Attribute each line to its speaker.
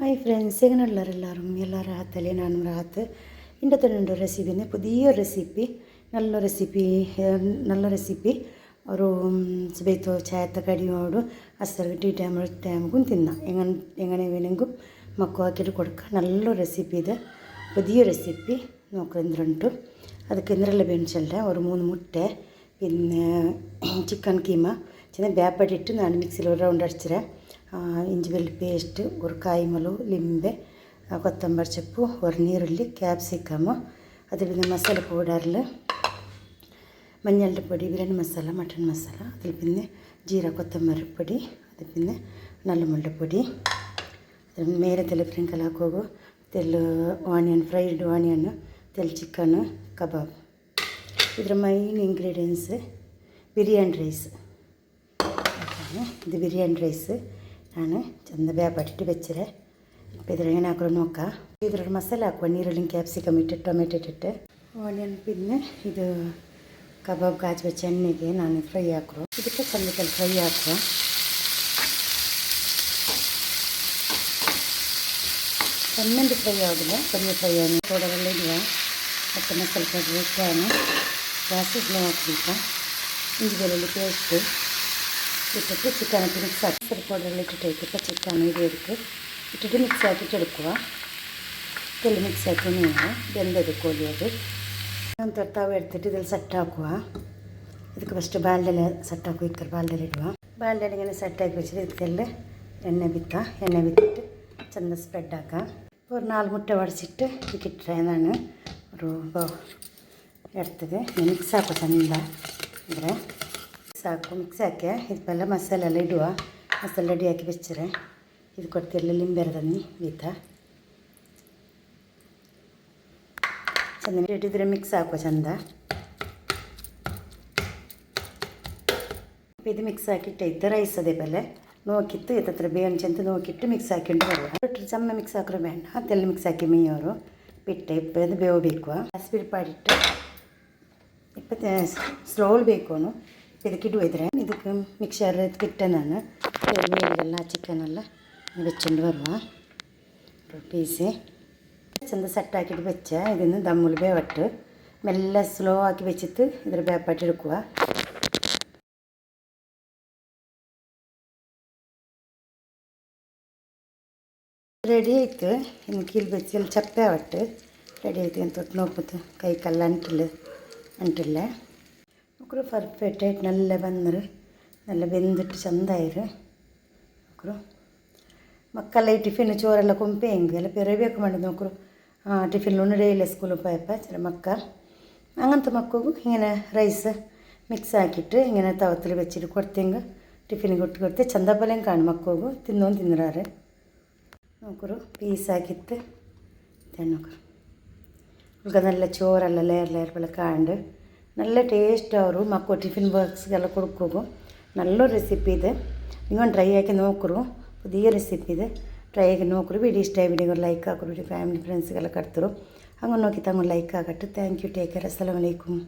Speaker 1: Hi friends എങ്ങനെയുള്ളവരെല്ലാവരും എല്ലാവരും റാത്തല്ലേ ഞാനും റാത്ത് എൻ്റെ തന്നെ ഉണ്ട് റെസിപ്പിന്ന് പുതിയ റെസിപ്പി നല്ല റെസിപ്പി നല്ല റെസിപ്പി ഒരു സുബൈത്തോ ചായത്തെ കടിയോട് അസർ ടീ ടൈം ടൈമും തിന്നാം എങ്ങനെ എങ്ങനെ വേണമെങ്കിലും മക്കുവാക്കിയിട്ട് കൊടുക്കാം നല്ല റെസിപ്പി ഇത് പുതിയ റെസിപ്പി നോക്കുന്നുണ്ട് ಅದಕ್ಕೆ എന്തെല്ലാം ಬೇಯಿಸಲ್ಲ ഒരു മൂന്ന് മുട്ട പിന്നെ ചിക്കൻ കീമ ചിന്ന ಬ್ಯಾಪಟ್ಟಿಟ್ಟು ನಾನು ಮಿಕ್ಸಿಲಿ ഒരു ರೌಂಡ್ ಅಡಿಸಿರೆ ഇഞ്ചി വെള്ളി പേസ്റ്റ് ഒരു കായ്മുളക് ലിംബെ കൊത്തമ്പരി ചപ്പ് ഒരു നീരുള്ളി ക്യാപ്സിക്കമ് അതിൽ പിന്നെ മസാല പൗഡറിൽ മഞ്ഞളുടെ പൊടി ബിരിയാണി മസാല മട്ടൺ മസാല അതിൽ പിന്നെ ജീര കൊത്തമ്പരി പൊടി അതിൽ പിന്നെ നല്ല മുളപ്പൊടി അതിൽ മേലെ ತೆಲೆ ಪ್ರಿಂಕಲ್ ಹಾಕೋಗು ತೆಲ್ ಆನಿಯನ್ ಫ್ರೈಡ್ ಆನಿಯನ್ ತೆಲ್ ಚಿಕನ್ ಕಬಾಬ್ ಇದರ ಮೈನ್ ಇಂಗ್ರೀಡಿಯೆಂಟ್ಸ್ ಬಿರಿಯಾನಿ ರೈಸ್ ഇത് ബിരിയാണി റൈസ് ನಾನು ಚಂದ ಬ್ಯಾ ಬೆಚ್ಚರೆ. ಬೆಚ್ಚಿರೆ ಇಪ್ಪಿದ್ರೆ ಏನು ಹಾಕೋಣ ನೋಕ ಇದ್ರೊಳಗೆ ಮಸಾಲೆ ಹಾಕುವ ನೀರುಳ್ಳಿ ಕ್ಯಾಪ್ಸಿಕಮ್ ಇಟ್ಟು ಟೊಮೆಟೊ ಇಟ್ಟು ಇಟ್ಟಿಟ್ಟೆ ಪಿನ್ನೆ ಇದು ಕಬಾಬ್, ಗಾಜು ಬೆಚ್ಚ, ಎಣ್ಣೆಗೆ ನಾನು ಫ್ರೈ ಹಾಕ್ರು. ಇದಕ್ಕೆ ಚಂದಕ್ಕೆ ಫ್ರೈ ಹಾಕುವ ಚೆನ್ನೊಂದು ಫ್ರೈ ಆಗಿಲ್ಲ ಕಡಿಮೆ ಫ್ರೈ ಆಗಿ ಪೌಡರೆಲ್ಲ ಇಲ್ಲ ಅದನ್ನು ಸ್ವಲ್ಪ ಬೇಕಾನು ಜಾಸ್ತಿ ಸ್ಲೋ ಹಾಕಬೇಕು. ಇಂಜಿ ಬೆಳ್ಳುಳ್ಳಿ ಪೇಸ್ಟು ഇട്ടിട്ട് ചിക്കനൊക്കെ മിക്സാക്കി ചെറു പൗഡറിലിട്ടിട്ടേക്ക് ഇപ്പോൾ ചിക്കൻ ഇത് ഇതിലേക്ക് ഇട്ടിട്ട് മിക്സാക്കിയിട്ട് എടുക്കുക ഇതിൽ മിക്സാക്കി നീങ്ങുക വെന്തത് കോലിയത് ನಂತರ ತವೆ ಎಡ್ತಿಟ್ಟು ಇದರಲ್ಲಿ ಸೆಟ್ ಹಾಕುವ ಇದಕ್ಕೆ ಫಸ್ಟ್ ಬಾಲ್ಡೆಲೆ ಸೆಟ್ ಹಾಕುವ ಇಕ್ಕರ್ ಬಾಲ್ಡೆಲೆ ಇಡುವ ಬಾಲ್ಡೆಲೆ ಇങ്ങനെ വെച്ചിട്ട് ಇದಕ್ಕೆಲ್ಲ എണ്ണ വിത്ത. എണ്ണ വിത്തിട്ട് ചെന്ന് സ്പ്രെഡ് ആക്കാം. ഇപ്പോൾ ഒരു നാല് മുട്ട വടച്ചിട്ട് എനിക്ക് എന്നാണ് ഒരു എടുത്തത്. മിക്സ് ആക്കുക ചെന്ന ഇവിടെ ഇದ್ರೆ ಮಿಕ್ಸ್ ಹಾಕಿ ಇದು ಇದಕ್ಕೆಲ್ಲ ಮಸಾಲೆ ಎಲ್ಲ ಇಡುವ. ಮಸಾಲೆ ರೆಡಿ ಹಾಕಿ ಬೆಚ್ಚರೆ. ಇದು ಕೊಡ್ತಿರಲಿಲ್ಲ ಲಿಂಬೆರದನಿ ಬೀತ ಚಂದ ಇಟ್ಟಿದ್ರೆ ಮಿಕ್ಸ್ ಹಾಕುವ ಚಂದ. ಇದು ಮಿಕ್ಸ್ ಹಾಕಿಟ್ಟೈತೆ ರೈಸ್ ಅದೇ ಬೆಲೆ. ನೋಕಿತ್ತು ಇತ್ತತ್ರ ಬೇವಿನ ಅಂತ ನೋಕಿಟ್ಟು ಮಿಕ್ಸ್ ಹಾಕೊಂಡು ಬರುವ. ಬಿಟ್ಟರೆ ಚಮ್ಮ ಮಿಕ್ಸ್ ಹಾಕ್ರೆ ಬೇಡ. ಅದೆಲ್ಲ ಮಿಕ್ಸ್ ಹಾಕಿ ಮೀಯವರು ಬಿಟ್ಟೆ ಬೇವು ಬೇಕು ಹಸಿರು ಪಾಡಿಟ್ಟು, ಇಪ್ಪತ್ತು ಸ್ಲೋಲ್ ಬೇಕು ಇದಕ್ಕೆ ಇಡುವಿದ್ರೆ ಇದಕ್ಕೆ ಮಿಕ್ಸರ್ ಇಟ್ಟೆ ನಾನು ಮೀನೆಲ್ಲ ಚಿಕನೆಲ್ಲ വെച്ചുകൊണ്ട് വരുക പീസ് ചെന്ത സെറ്റാക്കിയിട്ട് വെച്ച ഇതിന്ന് ദമ്മിൽ വേവട്ട് മെല്ലെ സ്ലോ ആക്കി വെച്ചിട്ട് ഇതിൽ വേപ്പായിട്ട് എടുക്കുക ರೆಡಿ ಆಯಿತು ಇನ್ನು ಕೀಲ್ ಬೆಚ್ಚಿ ಇಲ್ಲಿ ಚಪ್ಪೆ ಒಟ್ಟು ರೆಡಿ ಆಯ್ತು ಅಂತ ತೊಟ್ಟು ನೋಡ್ಬೋದು ఒకరు పర్ఫెక్ట్ ఆയിട്ട് నల్ల బందరు నల్ల బెందిట్టు ಚಂದಾಯಿರು ఒకరు ಮಕ್ಕಳ ಈ ಟಿಫಿನ್ ಚೋರೆಲ್ಲ ಕೊಂಪೆ ಹೆಂಗೆ ಎಲ್ಲ ಪೆರಬೇಕು ಮಾಡಿದ ಮಕ್ಕಳು ಟಿಫಿನ್ ಉಂಡೇ ಇಲ್ಲ ಸ್ಕೂಲ್ ಪಾಯಪ್ಪ ചില മക്ക അങ്ങനത്തെ മക്കൾക്കും ഇങ്ങനെ റൈസ് മിക്സ് ആക്കിയിട്ട് ഇങ്ങനെ തവത്തിൽ വെച്ചിട്ട് കൊടുത്തെങ്കിൽ ಟಿಫಿನ್ಗೆ ಕೊಟ್ಟು ಕೊಡ್ತೆ ಚಂದ ಪಲ್ಯ ಕಾಣು ಮಕ್ಕಳಿಗೂ ತಿನ್ನೋನು ತಿಂದ್ರಾರೆ നോക്കൊരു പീസാക്കിയിട്ട് നോക്കൂ നമുക്ക് നല്ല ചോറല്ല ലെയർ ലെയർ പോലെ കാണ്ട് നല്ല ടേസ്റ്റ് ಅವರು ಮಕ್ಕಳು ಟಿಫಿನ್ ಬಾಕ್ಸ್ಗೆಲ್ಲ ಕೊಡ್ಕೋಗು നല്ല ರೆಸಿಪಿ ಇದೆ ನೀವು ಟ್ರೈ ಹಾಕಿ ನೋಕರು പുതിയ ರೆಸಿಪಿ ಇದೆ ಟ್ರೈ ಆಗಿ ನೋಕರು ವಿಡಿಯೋ ಇಷ್ಟ ವಿಡಿಯೋಗೆ ಲೈಕ್ ಹಾಕೋರು ಫ್ಯಾಮಿಲಿ ಫ್ರೆಂಡ್ಸ್ಗೆಲ್ಲ ಕಟ್ತರು ಹಂಗೆ ನೋಕಿ ತಗೊಂಡು like ಆಗಟ್ಟು thank you take care ಅಸ್ಸಲಾಮ್ ಅಲೈಕುಮ್